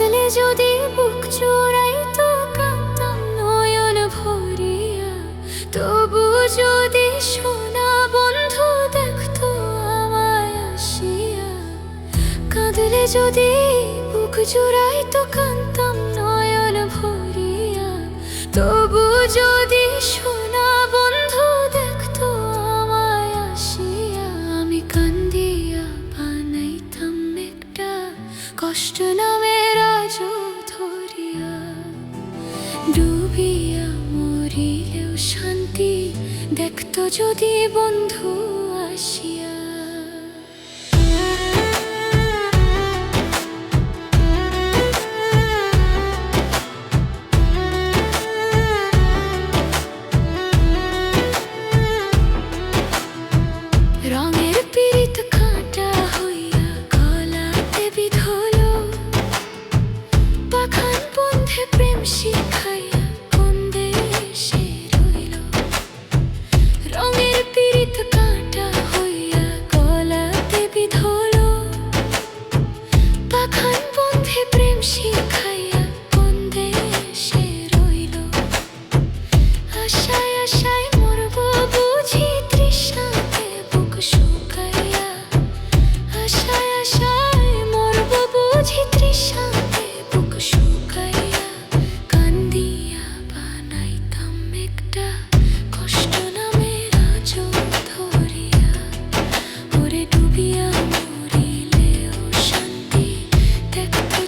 কাঁদলে যদি বুক চোরাই তো কাঁদতাম নয়ন ভরিয়া। তবু যদি সোনা বন্ধু দেখতো আমায় আসিয়া। কাঁদলে যদি বুক চোরাই তো কাঁদতাম নয়ন ভরিয়া। তবু যদি সোনা দেখতো যদি বন্ধু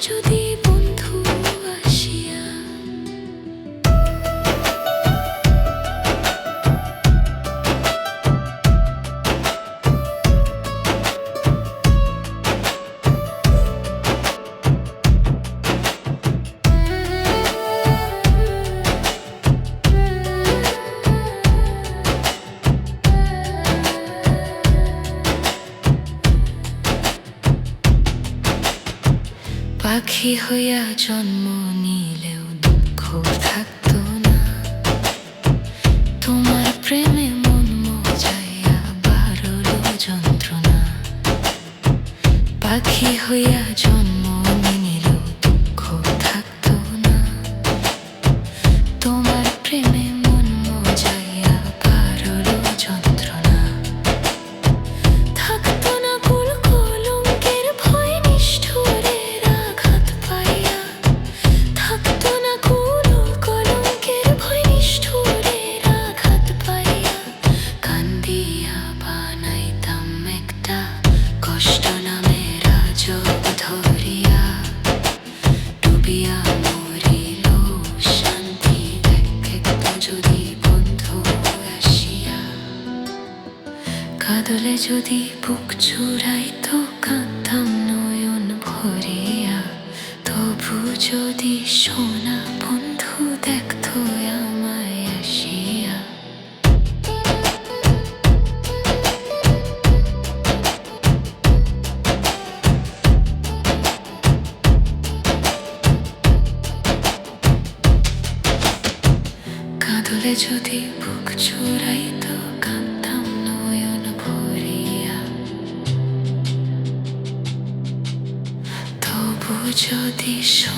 যদি পাখি হইয়া জন্ম নিলেও দুঃখ থাকতো না। তোমার প্রেমে মন মজাইয়া বারল যন্ত্রণা। পাখি হইয়া জন্ম বাদলে যদি বুক চুরাই তো কাঁদতাম নয়ন ভরিয়া। তবু যদি সোনা বন্ধু দেখতো আমায় আসিয়া। কাঁদলে যদি বুক চুরাই 旧的手。